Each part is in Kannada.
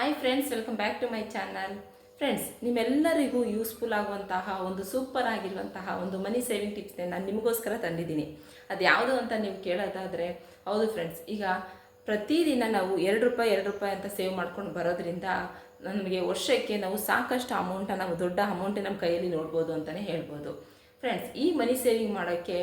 Hi friends welcome back to my channel friends ನಿಮ್ಮೆಲ್ಲರಿಗೂ ಯೂಸ್ಫುಲ್ ಆಗುವಂತಹ ಒಂದು ಸೂಪರ್ ಆಗಿರುವಂತಹ ಒಂದು ಮನಿ ಸೇವಿಂಗ್ ಟಿಪ್ಸ್ನೇ ನಾನು ನಿಮಗೋಸ್ಕರ ತಂದಿದ್ದೀನಿ. ಅದು ಯಾವುದು ಅಂತ ನೀವು ಕೇಳೋದಾದರೆ, ಹೌದು ಫ್ರೆಂಡ್ಸ್ ಈಗ ಪ್ರತಿದಿನ ನಾವು ಎರಡು ರೂಪಾಯಿ ಎರಡು ರೂಪಾಯಿ ಅಂತ ಸೇವ್ ಮಾಡ್ಕೊಂಡು ಬರೋದ್ರಿಂದ ನಮಗೆ ವರ್ಷಕ್ಕೆ ನಾವು ಸಾಕಷ್ಟು ಅಮೌಂಟನ್ನು ನಾವು ದೊಡ್ಡ ಅಮೌಂಟೇ ನಮ್ಮ ಕೈಯಲ್ಲಿ ನೋಡ್ಬೋದು ಅಂತಲೇ ಹೇಳ್ಬೋದು. ಫ್ರೆಂಡ್ಸ್ ಈ ಮನಿ ಸೇವಿಂಗ್ ಮಾಡೋಕ್ಕೆ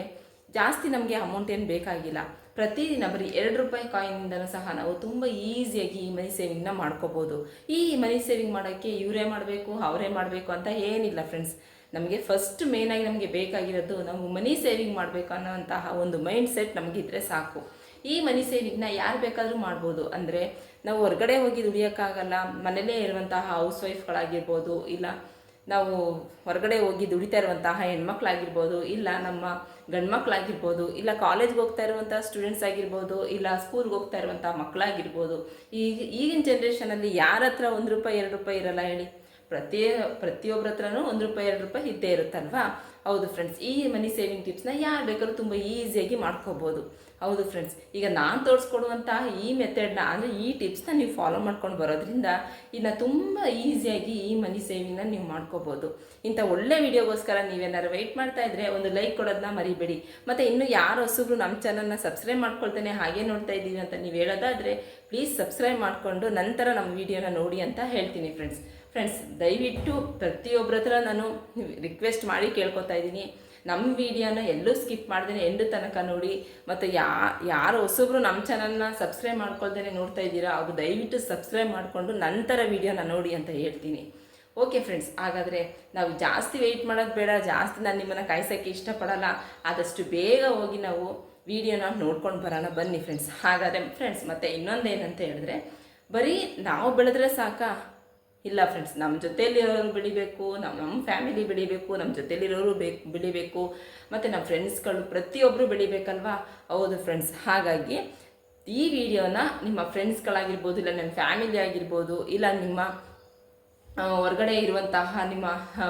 ಜಾಸ್ತಿ ನಮಗೆ ಅಮೌಂಟ್ ಏನು ಬೇಕಾಗಿಲ್ಲ. ಪ್ರತಿದಿನ ಬರೀ ಎರಡು ರೂಪಾಯಿ ಕಾಯಿನಿಂದನೂ ಸಹ ನಾವು ತುಂಬ ಈಸಿಯಾಗಿ ಈ ಮನಿ ಸೇವಿಂಗ್ನ ಮಾಡ್ಕೋಬೋದು. ಈ ಮನಿ ಸೇವಿಂಗ್ ಮಾಡೋಕ್ಕೆ ಇವರೇ ಮಾಡಬೇಕು, ಅವರೇ ಮಾಡಬೇಕು ಅಂತ ಏನಿಲ್ಲ ಫ್ರೆಂಡ್ಸ್ ನಮಗೆ ಫಸ್ಟ್ ಮೇಯ್ನಾಗಿ ನಮಗೆ ಬೇಕಾಗಿರೋದು ನಾವು ಮನಿ ಸೇವಿಂಗ್ ಮಾಡಬೇಕು ಅನ್ನೋಂತಹ ಒಂದು ಮೈಂಡ್ ಸೆಟ್ ನಮಗಿದ್ರೆ ಸಾಕು. ಈ ಮನಿ ಸೇವಿಂಗ್ನ ಯಾರು ಬೇಕಾದರೂ ಮಾಡ್ಬೋದು. ಅಂದರೆ ನಾವು ಹೊರಗಡೆ ಹೋಗಿ ದುಡಿಯೋಕ್ಕಾಗಲ್ಲ ಮನೇಲೇ ಇರುವಂತಹ ಹೌಸ್ ವೈಫ್ಗಳಾಗಿರ್ಬೋದು ಇಲ್ಲ ನಾವು ಹೊರಗಡೆ ಹೋಗಿ ದುಡಿತಾ ಇರುವಂತಹ ಹೆಣ್ಮಕ್ಳಾಗಿರ್ಬೋದು, ಇಲ್ಲ ನಮ್ಮ ಗಂಡ್ಮಕ್ಳಾಗಿರ್ಬೋದು, ಇಲ್ಲ ಕಾಲೇಜ್ಗೆ ಹೋಗ್ತಾ ಇರುವಂಥ ಸ್ಟೂಡೆಂಟ್ಸ್ ಆಗಿರ್ಬೋದು, ಇಲ್ಲ ಸ್ಕೂಲ್ಗೆ ಹೋಗ್ತಾ ಇರುವಂಥ ಮಕ್ಕಳಾಗಿರ್ಬೋದು ಈಗ ಈಗಿನ ಜನ್ರೇಷನಲ್ಲಿ ಯಾರ ಹತ್ರ ಒಂದು ರೂಪಾಯಿ, ಎರಡು ರೂಪಾಯಿ ಇರಲ್ಲ ಹೇಳಿ. ಪ್ರತಿ ಪ್ರತಿಯೊಬ್ಬರ ಹತ್ರನೂ ಒಂದು ರೂಪಾಯಿ, ಎರಡು ರೂಪಾಯಿ ಇದ್ದೇ ಇರುತ್ತಲ್ವಾ? ಹೌದು ಫ್ರೆಂಡ್ಸ್ ಈ ಮನಿ ಸೇವಿಂಗ್ ಟಿಪ್ಸ್ನ ಯಾರು ಬೇಕಾದ್ರೂ ತುಂಬ ಈಸಿಯಾಗಿ ಮಾಡ್ಕೋಬೋದು. ಹೌದು ಫ್ರೆಂಡ್ಸ್ ಈಗ ನಾನು ತೋರಿಸ್ಕೊಡುವಂತಹ ಈ ಮೆಥಡ್ನ ಅಂದರೆ ಈ ಟಿಪ್ಸ್ನ ನೀವು ಫಾಲೋ ಮಾಡ್ಕೊಂಡು ಬರೋದ್ರಿಂದ ಇನ್ನು ತುಂಬ ಈಸಿಯಾಗಿ ಈ ಮನಿ ಸೇವಿಂಗ್ನ ನೀವು ಮಾಡ್ಕೋಬೋದು. ಇಂಥ ಒಳ್ಳೆ ವಿಡಿಯೋಗೋಸ್ಕರ ನೀವೇನಾದ್ರು ವೆಯ್ಟ್ ಮಾಡ್ತಾ ಇದ್ರೆ ಒಂದು ಲೈಕ್ ಕೊಡೋದನ್ನ ಮರಿಬೇಡಿ. ಮತ್ತು ಇನ್ನು ಯಾರು ಹೊಸಬ್ರು ನಮ್ಮ ಚಾನಲ್ನ ಸಬ್ಸ್ಕ್ರೈಬ್ ಮಾಡ್ಕೊಳ್ತೇನೆ ಹಾಗೆ ನೋಡ್ತಾ ಇದ್ದೀವಿ ಅಂತ ನೀವು ಹೇಳೋದಾದರೆ ಪ್ಲೀಸ್ ಸಬ್ಸ್ಕ್ರೈಬ್ ಮಾಡಿಕೊಂಡು ನಂತರ ನಮ್ಮ ವಿಡಿಯೋನ ನೋಡಿ ಅಂತ ಹೇಳ್ತೀನಿ ಫ್ರೆಂಡ್ಸ್ ಫ್ರೆಂಡ್ಸ್ ದಯವಿಟ್ಟು ಪ್ರತಿಯೊಬ್ಬರ ಹತ್ರ ನಾನು ರಿಕ್ವೆಸ್ಟ್ ಮಾಡಿ ಕೇಳ್ಕೊತಾ ಇದ್ದೀನಿ. ನಮ್ಮ ವಿಡಿಯೋನ ಎಲ್ಲೂ ಸ್ಕಿಪ್ ಮಾಡ್ದೇನೆ ಎಂಡು ತನಕ ನೋಡಿ. ಮತ್ತು ಯಾ, ಯಾರು ಹೊಸಬ್ರು ನಮ್ಮ ಚಾನಲ್ನ ಸಬ್ಸ್ಕ್ರೈಬ್ ಮಾಡ್ಕೊಳ್ದೇ ನೋಡ್ತಾ ಇದ್ದೀರಾ, ಅವ್ರು ದಯವಿಟ್ಟು ಸಬ್ಸ್ಕ್ರೈಬ್ ಮಾಡಿಕೊಂಡು ನಂತರ ವಿಡಿಯೋನ ನೋಡಿ ಅಂತ ಹೇಳ್ತೀನಿ. ಓಕೆ ಫ್ರೆಂಡ್ಸ್, ಹಾಗಾದರೆ ನಾವು ಜಾಸ್ತಿ ವೆಯ್ಟ್ ಮಾಡೋದು ಬೇಡ, ಜಾಸ್ತಿ ನಾನು ನಿಮ್ಮನ್ನು ಕಾಯ್ಸೋಕ್ಕೆ ಇಷ್ಟಪಡಲ್ಲ. ಆದಷ್ಟು ಬೇಗ ಹೋಗಿ ನಾವು ವಿಡಿಯೋನ ನೋಡ್ಕೊಂಡು ಬರೋಣ, ಬನ್ನಿ ಫ್ರೆಂಡ್ಸ್. ಹಾಗಾದರೆ ಫ್ರೆಂಡ್ಸ್, ಮತ್ತು ಇನ್ನೊಂದೇನಂತ ಹೇಳಿದ್ರೆ, ಬರೀ ನಾವು ಬೆಳೆದ್ರೆ ಸಾಕಾ? ಇಲ್ಲ ಫ್ರೆಂಡ್ಸ್ ನಮ್ಮ ಜೊತೆಯಲ್ಲಿರೋರು ಬೆಳಿಬೇಕು ನಮ್ಮ ನಮ್ಮ ಫ್ಯಾಮಿಲಿ ಬೆಳಿಬೇಕು ನಮ್ಮ ಜೊತೆಯಲ್ಲಿರೋರು ಬೇಕು ಬೆಳಿಬೇಕು ಮತ್ತು ನಮ್ಮ ಫ್ರೆಂಡ್ಸ್ಗಳು ಪ್ರತಿಯೊಬ್ಬರು ಬೆಳಿಬೇಕಲ್ವಾ ಹೌದು ಫ್ರೆಂಡ್ಸ್ ಹಾಗಾಗಿ ಈ ವಿಡಿಯೋನ ನಿಮ್ಮ ಫ್ರೆಂಡ್ಸ್ಗಳಾಗಿರ್ಬೋದು ಇಲ್ಲ ನಿಮ್ಮ ಫ್ಯಾಮಿಲಿ ಆಗಿರ್ಬೋದು, ಇಲ್ಲ ನಿಮ್ಮ ಹೊರಗಡೆ ಇರುವಂತಹ ನಿಮ್ಮ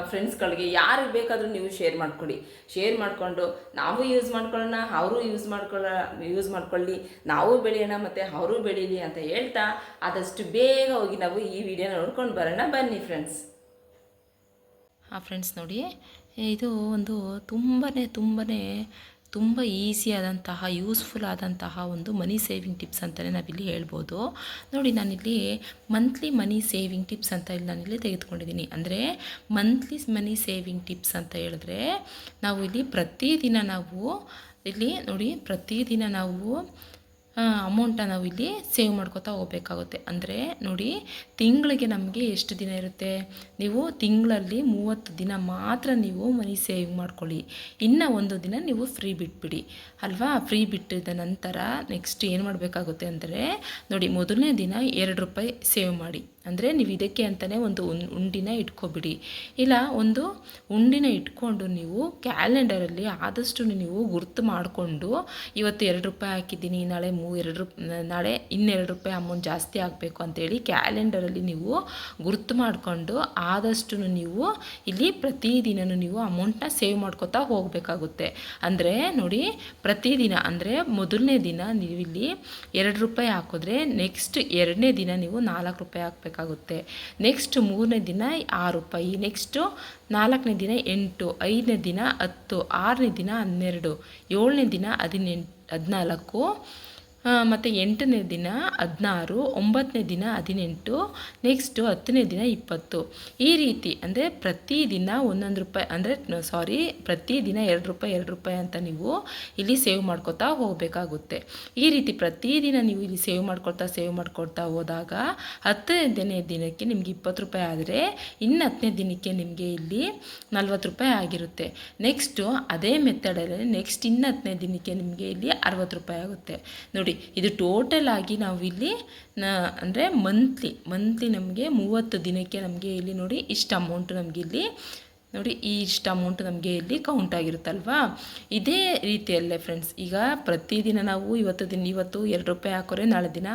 ಫ್ರೆಂಡ್ಸ್ಗಳಿಗೆ ಯಾರಿಗೆ ಬೇಕಾದರೂ ನೀವು ಶೇರ್ ಮಾಡ್ಕೊಳ್ಳಿ. ಶೇರ್ ಮಾಡಿಕೊಂಡು ನಾವು ಯೂಸ್ ಮಾಡ್ಕೊಳ್ಳೋಣ, ಅವರು ಯೂಸ್ ಮಾಡ್ಕೊಳ್ಳ ಯೂಸ್ ಮಾಡ್ಕೊಳ್ಳಿ, ನಾವು ಬೆಳೆಯೋಣ ಮತ್ತು ಅವರು ಬೆಳೀಲಿ ಅಂತ ಹೇಳ್ತಾ ಆದಷ್ಟು ಬೇಗ ಹೋಗಿ ನಾವು ಈ ವಿಡಿಯೋ ನೋಡ್ಕೊಂಡು ಬರೋಣ. ಬನ್ನಿ ಫ್ರೆಂಡ್ಸ್ ಹಾಂ ಫ್ರೆಂಡ್ಸ್ ನೋಡಿ, ಇದು ಒಂದು ತುಂಬಾ ತುಂಬಾ ತುಂಬ ಈಸಿಯಾದಂತಹ ಯೂಸ್ಫುಲ್ ಆದಂತಹ ಒಂದು ಮನಿ ಸೇವಿಂಗ್ ಟಿಪ್ಸ್ ಅಂತಲೇ ನಾವಿಲ್ಲಿ ಹೇಳ್ಬೋದು. ನೋಡಿ, ನಾನಿಲ್ಲಿ ಮಂತ್ಲಿ ಮನಿ ಸೇವಿಂಗ್ ಟಿಪ್ಸ್ ಅಂತ ಇಲ್ಲಿ ನಾನಿಲ್ಲಿ ತೆಗೆದುಕೊಂಡಿದ್ದೀನಿ. ಅಂದರೆ ಮಂತ್ಲಿ ಮನಿ ಸೇವಿಂಗ್ ಟಿಪ್ಸ್ ಅಂತ ಹೇಳಿದ್ರೆ, ನಾವು ಇಲ್ಲಿ ಪ್ರತಿದಿನ ನಾವು ಇಲ್ಲಿ ನೋಡಿ ಪ್ರತಿದಿನ ನಾವು ಅಮೌಂಟ ನಾವು ಇಲ್ಲಿ ಸೇವ್ ಮಾಡ್ಕೋತಾ ಹೋಗಬೇಕಾಗುತ್ತೆ. ಅಂದರೆ ನೋಡಿ, ತಿಂಗಳಿಗೆ ನಮಗೆ ಎಷ್ಟು ದಿನ ಇರುತ್ತೆ? ನೀವು ತಿಂಗಳಲ್ಲಿ ಮೂವತ್ತು ದಿನ ಮಾತ್ರ ನೀವು ಮನಿ ಸೇವ್ ಮಾಡ್ಕೊಳ್ಳಿ. ಇನ್ನು ಒಂದು ದಿನ ನೀವು ಫ್ರೀ ಬಿಟ್ಬಿಡಿ. ಅಲ್ವಾ? ಫ್ರೀ ಬಿಟ್ಟಿದ ನಂತರ ನೆಕ್ಸ್ಟ್ ಏನು ಮಾಡಬೇಕಾಗುತ್ತೆ ಅಂದರೆ, ನೋಡಿ, ಮೊದಲನೇ ದಿನ ಎರಡು ರೂಪಾಯಿ ಸೇವ್ ಮಾಡಿ. ಅಂದರೆ ನೀವು ಇದಕ್ಕೆ ಅಂತಲೇ ಒಂದು ಉಂಡಿನ ಇಟ್ಕೊಬಿಡಿ. ಇಲ್ಲ, ಒಂದು ಉಂಡಿನ ಇಟ್ಕೊಂಡು ನೀವು ಕ್ಯಾಲೆಂಡರಲ್ಲಿ ಆದಷ್ಟು ನೀವು ಗುರ್ತು ಮಾಡಿಕೊಂಡು, ಇವತ್ತು ಎರಡು ರೂಪಾಯಿ ಹಾಕಿದ್ದೀನಿ, ನಾಳೆ ಮೂ, ಎರಡು ರೂಪ ನಾಳೆ ಇನ್ನೆರಡು ರೂಪಾಯಿ ಅಮೌಂಟ್ ಜಾಸ್ತಿ ಆಗಬೇಕು ಅಂತೇಳಿ ಕ್ಯಾಲೆಂಡರಲ್ಲಿ ನೀವು ಗುರ್ತು ಮಾಡಿಕೊಂಡು ಆದಷ್ಟು ನೀವು ಇಲ್ಲಿ ಪ್ರತಿದಿನನೂ ನೀವು ಅಮೌಂಟ್ನ ಸೇವ್ ಮಾಡ್ಕೋತಾ ಹೋಗಬೇಕಾಗುತ್ತೆ. ಅಂದರೆ ನೋಡಿ, ಪ್ರತಿದಿನ ಅಂದರೆ ಮೊದಲನೇ ದಿನ ನೀವು ಇಲ್ಲಿ ಎರಡು ರೂಪಾಯಿ ಹಾಕಿದ್ರೆ, ನೆಕ್ಸ್ಟ್ ಎರಡನೇ ದಿನ ನೀವು ನಾಲ್ಕು ರೂಪಾಯಿ ಹಾಕಬೇಕಾಗುತ್ತೆ ನೆಕ್ಸ್ಟ್ ಮೂರನೇ ದಿನ ಆರು ರೂಪಾಯಿ. ನೆಕ್ಸ್ಟು ನಾಲ್ಕನೇ ದಿನ ಎಂಟು, ಐದನೇ ದಿನ ಹತ್ತು, ಆರನೇ ದಿನ ಹನ್ನೆರಡು, ಏಳನೇ ದಿನ ಹದಿನೆಂಟು, ಹದಿನಾಲ್ಕು ಮತ್ತು ಎಂಟನೇ ದಿನ ಹದಿನಾರು, ಒಂಬತ್ತನೇ ದಿನ ಹದಿನೆಂಟು ನೆಕ್ಸ್ಟು ಹತ್ತನೇ ದಿನ ಇಪ್ಪತ್ತು. ಈ ರೀತಿ ಅಂದರೆ ಪ್ರತಿದಿನ ಒಂದೊಂದು ರೂಪಾಯಿ ಅಂದರೆ ಸಾರಿ ಪ್ರತಿದಿನ ಎರಡು ರೂಪಾಯಿ ಎರಡು ರೂಪಾಯಿ ಅಂತ ನೀವು ಇಲ್ಲಿ ಸೇವ್ ಮಾಡ್ಕೊತಾ ಹೋಗಬೇಕಾಗುತ್ತೆ. ಈ ರೀತಿ ಪ್ರತಿದಿನ ನೀವು ಇಲ್ಲಿ ಸೇವ್ ಮಾಡ್ಕೊಳ್ತಾ ಸೇವ್ ಮಾಡ್ಕೊಳ್ತಾ ಹೋದಾಗ ಹತ್ತನೇ ದಿನಕ್ಕೆ ನಿಮಗೆ ಇಪ್ಪತ್ತು ರೂಪಾಯಿ ಆದರೆ ಇನ್ನು ಹತ್ತನೇ ದಿನಕ್ಕೆ ನಿಮಗೆ ಇಲ್ಲಿ ನಲ್ವತ್ತು ರೂಪಾಯಿ ಆಗಿರುತ್ತೆ. ನೆಕ್ಸ್ಟು ಅದೇ ಮೆಥಡಲ್ಲಿ ನೆಕ್ಸ್ಟ್ ಇನ್ನು ಹತ್ತನೇ ದಿನಕ್ಕೆ ನಿಮಗೆ ಇಲ್ಲಿ ಅರವತ್ತು ರೂಪಾಯಿ ಆಗುತ್ತೆ. ನೋಡಿ ಇದು ಟೋಟಲ್ ಆಗಿ ನಾವು ಇಲ್ಲಿ ನ, ಅಂದರೆ ಮಂತ್ಲಿ ಮಂತ್ಲಿ ನಮಗೆ ಮೂವತ್ತು ದಿನಕ್ಕೆ ನಮಗೆ ಇಲ್ಲಿ ನೋಡಿ ಇಷ್ಟು ಅಮೌಂಟ್ ನಮಗೆ ಇಲ್ಲಿ, ನೋಡಿ ಈ ಇಷ್ಟು ಅಮೌಂಟ್ ನಮಗೆ ಇಲ್ಲಿ ಕೌಂಟ್ ಆಗಿರುತ್ತಲ್ವಾ? ಇದೇ ರೀತಿಯಲ್ಲೇ ಫ್ರೆಂಡ್ಸ್ ಈಗ ಪ್ರತಿದಿನ ನಾವು ಇವತ್ತು ದಿನ, ಇವತ್ತು ಎರಡು ರೂಪಾಯಿ ಹಾಕೋರೆ, ನಾಳೆ ದಿನ,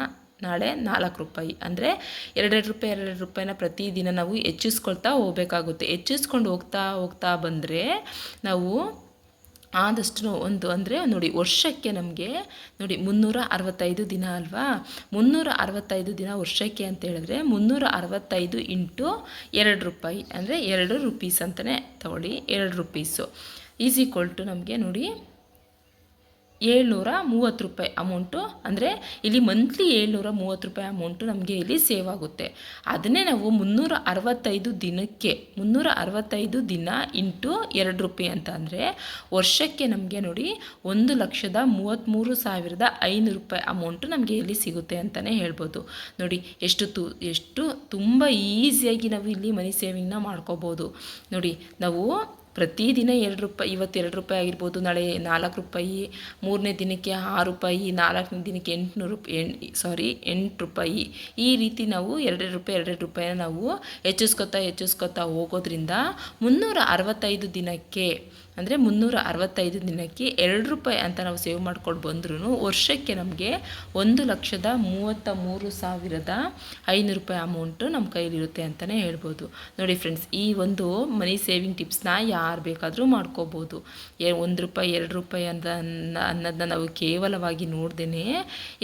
ನಾಳೆ ನಾಲ್ಕು ರೂಪಾಯಿ. ಅಂದರೆ ಎರಡೆರಡು ರೂಪಾಯಿ, ಎರಡೆರಡು ರೂಪಾಯಿನ ಪ್ರತಿದಿನ ನಾವು ಹೆಚ್ಚಿಸ್ಕೊಳ್ತಾ ಹೋಗಬೇಕಾಗುತ್ತೆ. ಹೆಚ್ಚಿಸ್ಕೊಂಡು ಹೋಗ್ತಾ ಹೋಗ್ತಾ ಬಂದರೆ ನಾವು ಆದಷ್ಟು ಒಂದು ಅಂದರೆ ನೋಡಿ ವರ್ಷಕ್ಕೆ ನಮಗೆ ನೋಡಿ ಮುನ್ನೂರ ಅರವತ್ತೈದು ದಿನ ಅಲ್ವಾ? ಮುನ್ನೂರ ಅರವತ್ತೈದು ದಿನ ವರ್ಷಕ್ಕೆ ಅಂತ ಹೇಳಿದ್ರೆ ಮುನ್ನೂರ ಅರವತ್ತೈದು ಇಂಟು ಎರಡು ರೂಪಾಯಿ ಅಂದರೆ ಎರಡು ರುಪೀಸ್ ಅಂತಲೇ ತಗೊಳ್ಳಿ, ಎರಡು ರುಪೀಸು. ಈಸ್ ಈಕ್ವಲ್ ಟು ನಮಗೆ ನೋಡಿ ಏಳ್ನೂರ ಮೂವತ್ತು ರೂಪಾಯಿ ಅಮೌಂಟು. ಅಂದರೆ ಇಲ್ಲಿ ಮಂತ್ಲಿ ಏಳ್ನೂರ ಮೂವತ್ತು ರೂಪಾಯಿ ಅಮೌಂಟು ನಮಗೆ ಇಲ್ಲಿ ಸೇವ್ ಆಗುತ್ತೆ. ಅದನ್ನೇ ನಾವು ಮುನ್ನೂರ ಅರವತ್ತೈದು ದಿನಕ್ಕೆ, ಮುನ್ನೂರ ಅರವತ್ತೈದು ದಿನ ಇಂಟು ಎರಡು ರೂಪಾಯಿ ಅಂತ ಅಂದರೆ ವರ್ಷಕ್ಕೆ ನಮಗೆ ನೋಡಿ ಒಂದು ಲಕ್ಷದ ಮೂವತ್ತ್ಮೂರು ಸಾವಿರದ ಐನೂರು ರೂಪಾಯಿ ಅಮೌಂಟು ನಮಗೆ ಇಲ್ಲಿ ಸಿಗುತ್ತೆ ಅಂತಲೇ ಹೇಳ್ಬೋದು. ನೋಡಿ, ಎಷ್ಟು ತು, ಎಷ್ಟು ತುಂಬ ಈಸಿಯಾಗಿ ನಾವು ಇಲ್ಲಿ ಮನಿ ಸೇವಿಂಗ್ನ ಮಾಡ್ಕೋಬೋದು. ನೋಡಿ, ನಾವು ಪ್ರತಿದಿನ ಎರಡು ರೂಪಾಯಿ, ಇವತ್ತು ಎರಡು ರೂಪಾಯಿ ಆಗಿರ್ಬೋದು, ನಾಳೆ ನಾಲ್ಕು ರೂಪಾಯಿ, ಮೂರನೇ ದಿನಕ್ಕೆ ಆರು ರೂಪಾಯಿ, ನಾಲ್ಕನೇ ದಿನಕ್ಕೆ ಎಂಟುನೂರು ರೂಪಾಯಿ ಎಣ್ ಸಾರಿ ಎಂಟು ರೂಪಾಯಿ. ಈ ರೀತಿ ನಾವು ಎರಡೆರಡು ರೂಪಾಯಿ, ಎರಡೆರಡು ರೂಪಾಯಿನ ನಾವು ಹೆಚ್ಚಿಸ್ಕೊತಾ ಹೆಚ್ಚಿಸ್ಕೊತಾ ಹೋಗೋದ್ರಿಂದ ಮುನ್ನೂರ ಅರವತ್ತೈದು ದಿನಕ್ಕೆ ಅಂದರೆ ಮುನ್ನೂರ ಅರವತ್ತೈದು ದಿನಕ್ಕೆ ಎರಡು ರೂಪಾಯಿ ಅಂತ ನಾವು ಸೇವ್ ಮಾಡ್ಕೊಂಡು ಬಂದ್ರೂ ವರ್ಷಕ್ಕೆ ನಮಗೆ ಒಂದು ಲಕ್ಷದ ಮೂವತ್ತ ಮೂರು ಸಾವಿರದ ಐನೂರು ರೂಪಾಯಿ ಅಮೌಂಟು ನಮ್ಮ ಕೈಲಿರುತ್ತೆ ಅಂತಲೇ ಹೇಳ್ಬೋದು. ನೋಡಿ ಫ್ರೆಂಡ್ಸ್ ಈ ಒಂದು ಮನಿ ಸೇವಿಂಗ್ ಟಿಪ್ಸ್ನ ಯಾರು ಬೇಕಾದರೂ ಮಾಡ್ಕೋಬೋದು. ಒಂದು ರೂಪಾಯಿ, ಎರಡು ರೂಪಾಯಿ ಅಂತ ಅನ್ನೋದನ್ನ ನಾವು ಕೇವಲವಾಗಿ ನೋಡ್ದೇ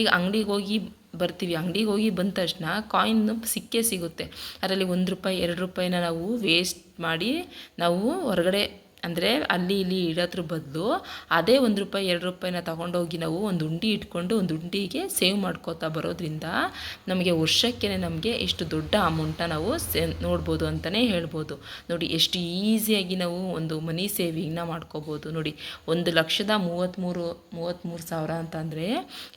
ಈಗ ಅಂಗಡಿಗೆ ಹೋಗಿ ಬರ್ತೀವಿ. ಅಂಗಡಿಗೆ ಹೋಗಿ ಬಂದ ತಕ್ಷಣ ಕಾಯಿನ್ ಸಿಕ್ಕೇ ಸಿಗುತ್ತೆ. ಅದರಲ್ಲಿ ಒಂದು ರೂಪಾಯಿ, ಎರಡು ರೂಪಾಯಿನ ನಾವು ವೇಸ್ಟ್ ಮಾಡಿ ನಾವು ಹೊರಗಡೆ ಅಂದರೆ ಅಲ್ಲಿ ಇಲ್ಲಿ ಇಡೋದ್ರ ಬದಲು ಅದೇ ಒಂದು ರೂಪಾಯಿ, ಎರಡು ರೂಪಾಯಿನ ತೊಗೊಂಡೋಗಿ ನಾವು ಒಂದು ಉಂಡಿ ಇಟ್ಕೊಂಡು ಒಂದು ಉಂಡಿಗೆ ಸೇವ್ ಮಾಡ್ಕೋತಾ ಬರೋದ್ರಿಂದ ನಮಗೆ ವರ್ಷಕ್ಕೆ ನಮಗೆ ಎಷ್ಟು ದೊಡ್ಡ ಅಮೌಂಟನ್ನ ನಾವು ಸೇ, ನೋಡ್ಬೋದು ಅಂತಲೇ ಹೇಳ್ಬೋದು. ನೋಡಿ, ಎಷ್ಟು ಈಸಿಯಾಗಿ ನಾವು ಒಂದು ಮನಿ ಸೇವಿಂಗ್ನ ಮಾಡ್ಕೋಬೋದು. ನೋಡಿ, ಒಂದು ಲಕ್ಷದ ಮೂವತ್ತ್ಮೂರು ಮೂವತ್ತ್ಮೂರು ಸಾವಿರ ಅಂತಂದರೆ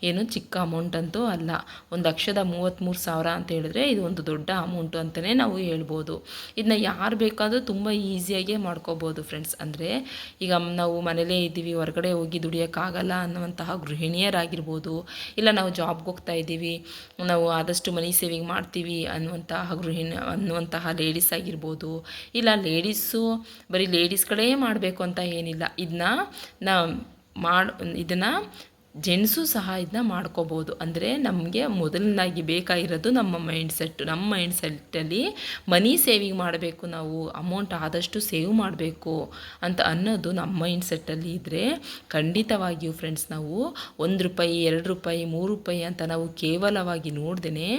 ಏನು ಚಿಕ್ಕ ಅಮೌಂಟ್ ಅಂತೂ ಅಲ್ಲ. ಒಂದು ಲಕ್ಷದ ಮೂವತ್ತ್ಮೂರು ಸಾವಿರ ಅಂತ ಹೇಳಿದ್ರೆ ಇದು ಒಂದು ದೊಡ್ಡ ಅಮೌಂಟು ಅಂತಲೇ ನಾವು ಹೇಳ್ಬೋದು. ಇದನ್ನ ಯಾರು ಬೇಕಾದರೂ ತುಂಬ ಈಸಿಯಾಗೇ ಮಾಡ್ಕೋಬೋದು ಫ್ರೆಂಡ್ಸ್ ಅಂದರೆ, ಈಗ ನಾವು ಮನೇಲೇ ಇದ್ದೀವಿ, ಹೊರಗಡೆ ಹೋಗಿ ದುಡಿಯೋಕ್ಕಾಗಲ್ಲ ಅನ್ನುವಂತಹ ಗೃಹಿಣಿಯರಾಗಿರ್ಬೋದು, ಇಲ್ಲ ನಾವು ಜಾಬ್ಗೆ ಹೋಗ್ತಾ ಇದ್ದೀವಿ, ನಾವು ಆದಷ್ಟು ಮನಿ ಸೇವಿಂಗ್ ಮಾಡ್ತೀವಿ ಅನ್ನುವಂತಹ ಗೃಹಿಣಿ, ಅನ್ನುವಂತಹ ಲೇಡೀಸ್ ಆಗಿರ್ಬೋದು, ಇಲ್ಲ ಲೇಡೀಸು ಬರೀ ಲೇಡೀಸ್ಗಳೇ ಮಾಡಬೇಕು ಅಂತ ಏನಿಲ್ಲ. ಇದನ್ನ ನಾ ಮಾಡಿ, ಇದನ್ನು ಜೆಂಟ್ಸು ಸಹ ಇದನ್ನ ಮಾಡ್ಕೋಬೋದು. ಅಂದರೆ ನಮಗೆ ಮೊದಲನಾಗಿ ಬೇಕಾಗಿರೋದು ನಮ್ಮ ಮೈಂಡ್ ಸೆಟ್ ನಮ್ಮ ಮೈಂಡ್ ಸೆಟ್ಟಲ್ಲಿ ಮನಿ ಸೇವಿಂಗ್ ಮಾಡಬೇಕು ನಾವು ಅಮೌಂಟ್ ಆದಷ್ಟು ಸೇವ್ ಮಾಡಬೇಕು ಅಂತ ಅನ್ನೋದು ನಮ್ಮ ಮೈಂಡ್ ಸೆಟ್ಟಲ್ಲಿ ಇದ್ದರೆ ಖಂಡಿತವಾಗಿಯೂ ಫ್ರೆಂಡ್ಸ್ ನಾವು ಒಂದು ರೂಪಾಯಿ, ಎರಡು ರೂಪಾಯಿ, ಮೂರು ರೂಪಾಯಿ ಅಂತ ನಾವು ಕೇವಲವಾಗಿ ನೋಡ್ದೇ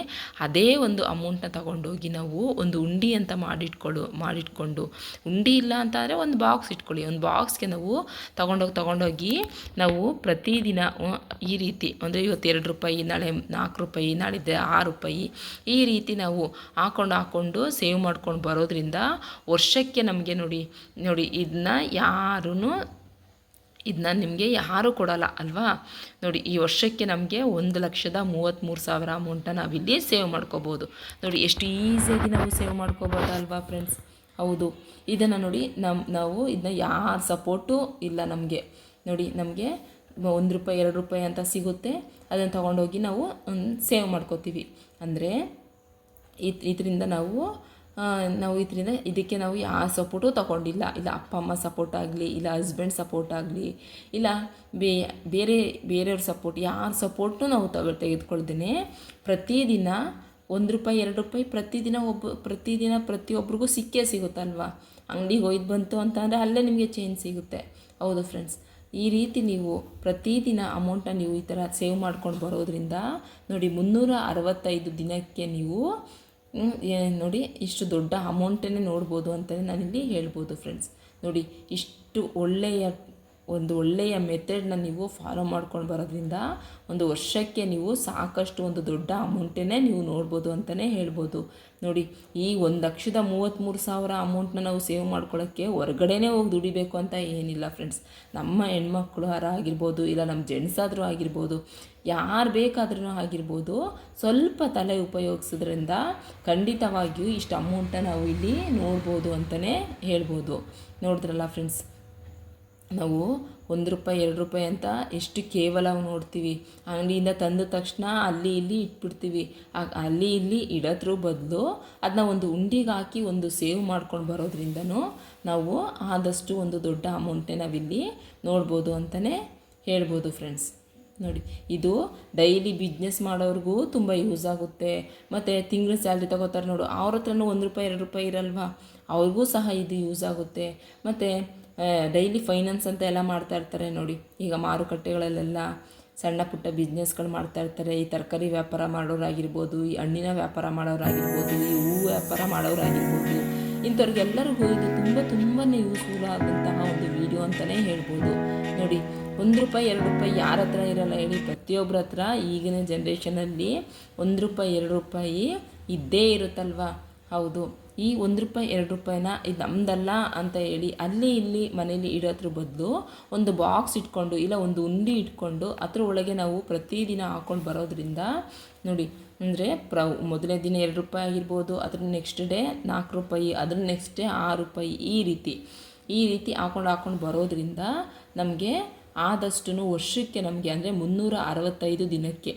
ಅದೇ ಒಂದು ಅಮೌಂಟ್ನ ತಗೊಂಡೋಗಿ ನಾವು ಒಂದು ಉಂಡಿ ಅಂತ ಮಾಡಿಟ್ಕೊಳ್ಳು ಮಾಡಿಟ್ಕೊಂಡು. ಉಂಡಿ ಇಲ್ಲ ಅಂತ ಅಂದರೆ ಒಂದು ಬಾಕ್ಸ್ ಇಟ್ಕೊಳ್ಳಿ. ಒಂದು ಬಾಕ್ಸ್ಗೆ ನಾವು ತಗೊಂಡೋಗಿ ತಗೊಂಡೋಗಿ ನಾವು ಪ್ರತಿದಿನ ಈ ರೀತಿ ಅಂದರೆ ಇವತ್ತು ಎರಡು ರೂಪಾಯಿ ನಾಳೆ ನಾಲ್ಕು ರೂಪಾಯಿ ನಾಳಿದ್ದೆ ಆರು ರೂಪಾಯಿ. ಈ ರೀತಿ ನಾವು ಹಾಕೊಂಡು ಹಾಕ್ಕೊಂಡು ಸೇವ್ ಮಾಡ್ಕೊಂಡು ಬರೋದ್ರಿಂದ ವರ್ಷಕ್ಕೆ ನಮಗೆ ನೋಡಿ ನೋಡಿ ಇದನ್ನ ಯಾರೂ ಇದನ್ನ ನಿಮಗೆ ಯಾರೂ ಕೊಡೋಲ್ಲ ಅಲ್ವಾ? ನೋಡಿ ಈ ವರ್ಷಕ್ಕೆ ನಮಗೆ ಒಂದು ಲಕ್ಷದ ಮೂವತ್ತ್ಮೂರು ಸಾವಿರ ಅಮೌಂಟನ್ನು ನಾವಿಲ್ಲಿ ಸೇವ್ ಮಾಡ್ಕೋಬೋದು. ನೋಡಿ ಎಷ್ಟು ಈಸಿಯಾಗಿ ನಾವು ಸೇವ್ ಮಾಡ್ಕೋಬೋದಲ್ವಾ ಫ್ರೆಂಡ್ಸ್ ಹೌದು. ಇದನ್ನು ನೋಡಿ ನಮ್ಮ ನಾವು ಇದನ್ನ ಯಾರ ಸಪೋರ್ಟು ಇಲ್ಲ ನಮಗೆ. ನೋಡಿ ನಮಗೆ ಒಂದು ರೂಪಾಯಿ, ಎರಡು ರೂಪಾಯಿ ಅಂತ ಸಿಗುತ್ತೆ, ಅದನ್ನು ತೊಗೊಂಡೋಗಿ ನಾವು ಸೇವ್ ಮಾಡ್ಕೋತೀವಿ. ಅಂದರೆ ಇದರಿಂದ ನಾವು ನಾವು ಇದರಿಂದ, ಇದಕ್ಕೆ ನಾವು ಯಾವ ಸಪೋರ್ಟು ತಗೊಂಡಿಲ್ಲ. ಇಲ್ಲ ಅಪ್ಪ, ಅಮ್ಮ ಸಪೋರ್ಟ್ ಆಗಲಿ, ಇಲ್ಲ ಹಸ್ಬೆಂಡ್ ಸಪೋರ್ಟ್ ಆಗಲಿ, ಇಲ್ಲ ಬೇ, ಬೇರೆ, ಬೇರೆಯವ್ರ ಸಪೋರ್ಟ್ ಯಾರ ಸಪೋರ್ಟು ನಾವು ತಗೊ ತೆಗೆದುಕೊಳ್ದೇ ಪ್ರತಿದಿನ ಒಂದು ರೂಪಾಯಿ, ಎರಡು ರೂಪಾಯಿ ಪ್ರತಿದಿನ ಒಬ್ಬ, ಪ್ರತಿದಿನ ಪ್ರತಿಯೊಬ್ಬರಿಗೂ ಸಿಕ್ಕೇ ಸಿಗುತ್ತಲ್ವ? ಅಂಗಡಿಗೆ ಹೋಯ್ದು ಬಂತು ಅಂತ ಅಂದರೆ ಅಲ್ಲೇ ನಿಮಗೆ ಚೇಂಜ್ ಸಿಗುತ್ತೆ. ಹೌದು ಫ್ರೆಂಡ್ಸ್ ಈ ರೀತಿ ನೀವು ಪ್ರತಿದಿನ ಅಮೌಂಟನ್ನ ನೀವು ಈ ಥರ ಸೇವ್ ಮಾಡ್ಕೊಂಡು ಬರೋದ್ರಿಂದ ನೋಡಿ ಮುನ್ನೂರ ಅರವತ್ತೈದು ದಿನಕ್ಕೆ ನೀವು ನೋಡಿ ಇಷ್ಟು ದೊಡ್ಡ ಅಮೌಂಟನ್ನೇ ನೋಡ್ಬೋದು ಅಂತಲೇ ನಾನಿಲ್ಲಿ ಹೇಳ್ಬೋದು ಫ್ರೆಂಡ್ಸ್ ನೋಡಿ ಇಷ್ಟು ಒಳ್ಳೆಯ ಒಂದು ಒಳ್ಳೆಯ ಮೆಥಡ್ನ ನೀವು ಫಾಲೋ ಮಾಡ್ಕೊಂಡು ಬರೋದ್ರಿಂದ ಒಂದು ವರ್ಷಕ್ಕೆ ನೀವು ಸಾಕಷ್ಟು ಒಂದು ದೊಡ್ಡ ಅಮೌಂಟೇ ನೀವು ನೋಡ್ಬೋದು ಅಂತಲೇ ಹೇಳ್ಬೋದು. ನೋಡಿ, ಈ ಒಂದು ಲಕ್ಷದ ಮೂವತ್ತ್ಮೂರು ಸಾವಿರ ಅಮೌಂಟ್ನ ನಾವು ಸೇವ್ ಮಾಡ್ಕೊಳ್ಳೋಕ್ಕೆ ಹೊರಗಡೆನೇ ಹೋಗಿ ದುಡಿಬೇಕು ಅಂತ ಏನಿಲ್ಲ ಫ್ರೆಂಡ್ಸ್ ನಮ್ಮ ಹೆಣ್ಮಕ್ಳು ಆಗಿರ್ಬೋದು, ಇಲ್ಲ ನಮ್ಮ ಜೆಂಟ್ಸ್ ಆದರೂ ಆಗಿರ್ಬೋದು, ಯಾರು ಬೇಕಾದ್ರೂ ಆಗಿರ್ಬೋದು, ಸ್ವಲ್ಪ ತಲೆ ಉಪಯೋಗಿಸೋದ್ರಿಂದ ಖಂಡಿತವಾಗಿಯೂ ಇಷ್ಟು ಅಮೌಂಟನ್ನ ನಾವು ಇಲ್ಲಿ ನೋಡ್ಬೋದು ಅಂತಲೇ ಹೇಳ್ಬೋದು. ನೋಡಿದ್ರಲ್ಲ ಫ್ರೆಂಡ್ಸ್ ನಾವು ಒಂದು ರೂಪಾಯಿ, ಎರಡು ರೂಪಾಯಿ ಅಂತ ಎಷ್ಟು ಕೇವಲ ನೋಡ್ತೀವಿ. ಅಂಗಡಿಯಿಂದ ತಂದ ತಕ್ಷಣ ಅಲ್ಲಿ ಇಲ್ಲಿ ಇಟ್ಬಿಡ್ತೀವಿ. ಅಲ್ಲಿ ಇಲ್ಲಿ ಇಡೋದ್ರ ಬದಲು ಅದನ್ನ ಒಂದು ಉಂಡಿಗೆ ಹಾಕಿ ಒಂದು ಸೇವ್ ಮಾಡ್ಕೊಂಡು ಬರೋದ್ರಿಂದನೂ ನಾವು ಆದಷ್ಟು ಒಂದು ದೊಡ್ಡ ಅಮೌಂಟೇ ನಾವಿಲ್ಲಿ ನೋಡ್ಬೋದು ಅಂತಲೇ ಹೇಳ್ಬೋದು ಫ್ರೆಂಡ್ಸ್. ನೋಡಿ, ಇದು ಡೈಲಿ ಬಿಸ್ನೆಸ್ ಮಾಡೋರಿಗೂ ತುಂಬ ಯೂಸ್ ಆಗುತ್ತೆ. ಮತ್ತು ತಿಂಗಳ ಸ್ಯಾಲ್ರಿ ತಗೋತಾರೆ ನೋಡು, ಅವ್ರ ಹತ್ರನೂ ಒಂದು ರೂಪಾಯಿ, ಎರಡು ರೂಪಾಯಿ ಇರಲ್ವಾ? ಅವ್ರಿಗೂ ಸಹ ಇದು ಯೂಸ್ ಆಗುತ್ತೆ. ಮತ್ತು ಡೈಲಿ ಫೈನಾನ್ಸ್ ಅಂತ ಎಲ್ಲ ಮಾಡ್ತಾ ಇರ್ತಾರೆ ನೋಡಿ. ಈಗ ಮಾರುಕಟ್ಟೆಗಳಲ್ಲೆಲ್ಲ ಸಣ್ಣ ಪುಟ್ಟ ಬಿಸ್ನೆಸ್ಗಳು ಮಾಡ್ತಾ ಇರ್ತಾರೆ. ಈ ತರಕಾರಿ ವ್ಯಾಪಾರ ಮಾಡೋರಾಗಿರ್ಬೋದು, ಈ ಹಣ್ಣಿನ ವ್ಯಾಪಾರ ಮಾಡೋರಾಗಿರ್ಬೋದು, ಈ ಹೂ ವ್ಯಾಪಾರ ಮಾಡೋರಾಗಿರ್ಬೋದು. ಇಂಥವ್ರಿಗೆಲ್ಲರಿಗೂ ಇದು ತುಂಬ ತುಂಬಾ ಯೂಸ್ಫುಲ್ ಆದಂತಹ ಒಂದು ವಿಡಿಯೋ ಅಂತಲೇ ಹೇಳ್ಬೋದು. ನೋಡಿ, ಒಂದು ರೂಪಾಯಿ, ಎರಡು ರೂಪಾಯಿ ಯಾರ ಹತ್ರ ಇರಲ್ಲ ಹೇಳಿ. ಪ್ರತಿಯೊಬ್ಬರ ಹತ್ರ ಈಗಿನ ಜನ್ರೇಷನಲ್ಲಿ ಒಂದು ರೂಪಾಯಿ, ಎರಡು ರೂಪಾಯಿ ಇದ್ದೇ ಇರುತ್ತಲ್ವ? ಹೌದು. ಈ ಒಂದು ರೂಪಾಯಿ, ಎರಡು ರೂಪಾಯಿನ ಇದು ನಮ್ದಲ್ಲ ಅಂತ ಹೇಳಿ ಅಲ್ಲಿ ಇಲ್ಲಿ ಮನೇಲಿ ಇಡೋದ್ರ ಬದಲು ಒಂದು ಬಾಕ್ಸ್ ಇಟ್ಕೊಂಡು ಇಲ್ಲ ಒಂದು ಉಂಡಿ ಇಟ್ಕೊಂಡು ಅದ್ರ ಒಳಗೆ ನಾವು ಪ್ರತಿದಿನ ಹಾಕ್ಕೊಂಡು ಬರೋದ್ರಿಂದ ನೋಡಿ, ಅಂದರೆ ಪ್ರ ಮೊದಲನೇ ದಿನ ಎರಡು ರೂಪಾಯಿ ಆಗಿರ್ಬೋದು, ಅದ್ರ ನೆಕ್ಸ್ಟ್ ಡೇ ನಾಲ್ಕು ರೂಪಾಯಿ, ಅದ್ರ ನೆಕ್ಸ್ಟ್ ಡೇ ಆರು ರೂಪಾಯಿ ಈ ರೀತಿ. ಈ ರೀತಿ ಹಾಕೊಂಡು ಹಾಕೊಂಡು ಬರೋದ್ರಿಂದ ನಮಗೆ ಆದಷ್ಟು ವರ್ಷಕ್ಕೆ ನಮಗೆ ಅಂದರೆ ಮುನ್ನೂರ ಅರವತ್ತೈದು ದಿನಕ್ಕೆ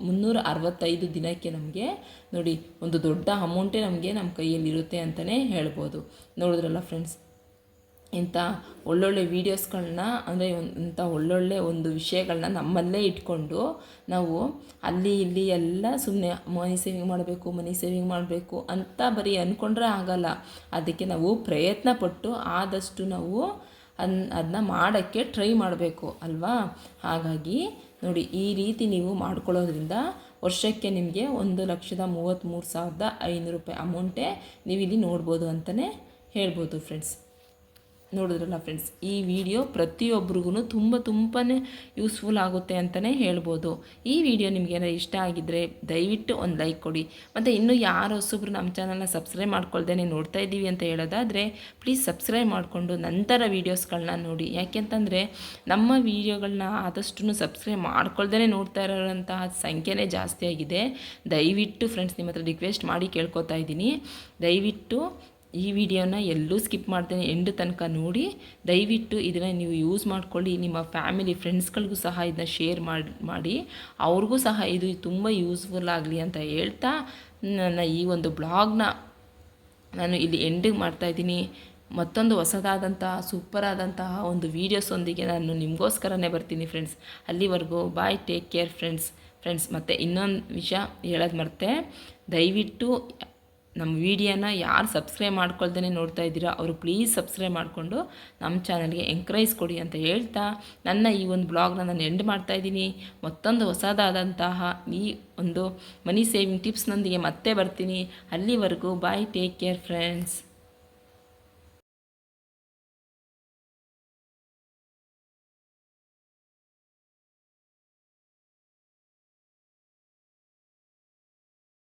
ಮುನ್ನೂರ ಅರವತ್ತೈದು ದಿನಕ್ಕೆ ನಮಗೆ ನೋಡಿ, ಒಂದು ದೊಡ್ಡ ಅಮೌಂಟೇ ನಮಗೆ ನಮ್ಮ ಕೈಯಲ್ಲಿರುತ್ತೆ ಅಂತಲೇ ಹೇಳ್ಬೋದು. ನೋಡಿದ್ರಲ್ಲ ಫ್ರೆಂಡ್ಸ್ ಇಂಥ ಒಳ್ಳೊಳ್ಳೆ ವೀಡಿಯೋಸ್ಗಳನ್ನ ಅಂದರೆ ಇಂಥ ಒಳ್ಳೊಳ್ಳೆ ಒಂದು ವಿಷಯಗಳನ್ನ ನಮ್ಮಲ್ಲೇ ಇಟ್ಕೊಂಡು ನಾವು ಅಲ್ಲಿ ಇಲ್ಲಿ ಎಲ್ಲ ಸುಮ್ಮನೆ ಮನಿ ಸೇವಿಂಗ್ ಮಾಡಬೇಕು ಮನಿ ಸೇವಿಂಗ್ ಮಾಡಬೇಕು ಅಂತ ಬರೀ ಅಂದ್ಕೊಂಡ್ರೆ ಆಗಲ್ಲ. ಅದಕ್ಕೆ ನಾವು ಪ್ರಯತ್ನ ಪಟ್ಟು ಆದಷ್ಟು ನಾವು ಅನ್ ಅದನ್ನ ಮಾಡೋಕ್ಕೆ ಟ್ರೈ ಮಾಡಬೇಕು, ಅಲ್ವಾ? ಹಾಗಾಗಿ ನೋಡಿ, ಈ ರೀತಿ ನೀವು ಮಾಡ್ಕೊಳ್ಳೋದ್ರಿಂದ ವರ್ಷಕ್ಕೆ ನಿಮಗೆ ಒಂದು ಲಕ್ಷದ ಮೂವತ್ತ್ಮೂರು ಸಾವಿರದ ಐನೂರು ರೂಪಾಯಿ ಅಮೌಂಟೇ ನೀವು ಇಲ್ಲಿ ನೋಡ್ಬೋದು ಅಂತಲೇ ಹೇಳ್ಬೋದು ಫ್ರೆಂಡ್ಸ್ ನೋಡಿದ್ರಲ್ಲ ಫ್ರೆಂಡ್ಸ್ ಈ ವಿಡಿಯೋ ಪ್ರತಿಯೊಬ್ರಿಗೂ ತುಂಬ ತುಂಬಾ ಯೂಸ್ಫುಲ್ ಆಗುತ್ತೆ ಅಂತಲೇ ಹೇಳ್ಬೋದು. ಈ ವಿಡಿಯೋ ನಿಮಗೇನಾರು ಇಷ್ಟ ಆಗಿದ್ದರೆ ದಯವಿಟ್ಟು ಒಂದು ಲೈಕ್ ಕೊಡಿ. ಮತ್ತು ಇನ್ನೂ ಯಾರು ಹೊಸಬ್ರು ನಮ್ಮ ಚಾನಲ್ನ ಸಬ್ಸ್ಕ್ರೈಬ್ ಮಾಡ್ಕೊಳ್ದೇ ನೋಡ್ತಾ ಇದ್ದೀವಿ ಅಂತ ಹೇಳೋದಾದರೆ ಪ್ಲೀಸ್ ಸಬ್ಸ್ಕ್ರೈಬ್ ಮಾಡಿಕೊಂಡು ನಂತರ ವೀಡಿಯೋಸ್ಗಳನ್ನ ನೋಡಿ. ಯಾಕೆಂತಂದರೆ ನಮ್ಮ ವೀಡಿಯೋಗಳನ್ನ ಆದಷ್ಟು ಸಬ್ಸ್ಕ್ರೈಬ್ ಮಾಡ್ಕೊಳ್ದೇ ನೋಡ್ತಾ ಇರೋಂತಹ ಸಂಖ್ಯೆನೇ ಜಾಸ್ತಿ ಆಗಿದೆ. ದಯವಿಟ್ಟು ಫ್ರೆಂಡ್ಸ್ ನಿಮ್ಮ ರಿಕ್ವೆಸ್ಟ್ ಮಾಡಿ ಕೇಳ್ಕೊತಾ ಇದ್ದೀನಿ. ದಯವಿಟ್ಟು ಈ ವಿಡಿಯೋನ ಎಲ್ಲೂ ಸ್ಕಿಪ್ ಮಾಡ್ತೇನೆ. ಎಂಡ್ ತನಕ ನೋಡಿ. ದಯವಿಟ್ಟು ಇದನ್ನು ನೀವು ಯೂಸ್ ಮಾಡ್ಕೊಳ್ಳಿ. ನಿಮ್ಮ ಫ್ಯಾಮಿಲಿ ಫ್ರೆಂಡ್ಸ್ಗಳಿಗೂ ಸಹ ಇದನ್ನ ಶೇರ್ ಮಾಡಿ ಮಾಡಿ. ಅವ್ರಿಗೂ ಸಹ ಇದು ತುಂಬ ಯೂಸ್ಫುಲ್ ಆಗಲಿ ಅಂತ ಹೇಳ್ತಾ ನನ್ನ ಈ ಒಂದು ಬ್ಲಾಗ್ನ ನಾನು ಇಲ್ಲಿ ಎಂಡಿಗೆ ಮಾಡ್ತಾಯಿದ್ದೀನಿ ಮತ್ತೊಂದು ಹೊಸದಾದಂತಹ ಸೂಪರ್ ಆದಂತಹ ಒಂದು ವೀಡಿಯೋಸೊಂದಿಗೆ ನಾನು ನಿಮಗೋಸ್ಕರನೇ ಬರ್ತೀನಿ ಫ್ರೆಂಡ್ಸ್ ಅಲ್ಲಿವರೆಗೂ bye take care friends friends ಮತ್ತು ಇನ್ನೊಂದು ವಿಷಯ ಹೇಳೋದು ಮರ್ತೆ. ದಯವಿಟ್ಟು ನಮ್ಮ ವಿಡಿಯೋನ ಯಾರು ಸಬ್ಸ್ಕ್ರೈಬ್ ಮಾಡ್ಕೊಳ್ದೇ ನೋಡ್ತಾ ಇದ್ದೀರಾ, ಅವರು ಪ್ಲೀಸ್ ಸಬ್ಸ್ಕ್ರೈಬ್ ಮಾಡಿಕೊಂಡು ನಮ್ಮ ಚಾನಲ್ಗೆ ಎಂಕರೇಜ್ ಕೊಡಿ ಅಂತ ಹೇಳ್ತಾ ನನ್ನ ಈ ಒಂದು ಬ್ಲಾಗ್ನ ನಾನು ಎಂಡ್ ಮಾಡ್ತಾಯಿದ್ದೀನಿ ಮತ್ತೊಂದು ಹೊಸದಾದಂತಹ ಈ ಒಂದು ಮನಿ ಸೇವಿಂಗ್ ಟಿಪ್ಸ್ನೊಂದಿಗೆ ಮತ್ತೆ ಬರ್ತೀನಿ. ಅಲ್ಲಿವರೆಗೂ ಬಾಯ್ ಟೇಕ್ ಕೇರ್ ಫ್ರೆಂಡ್ಸ್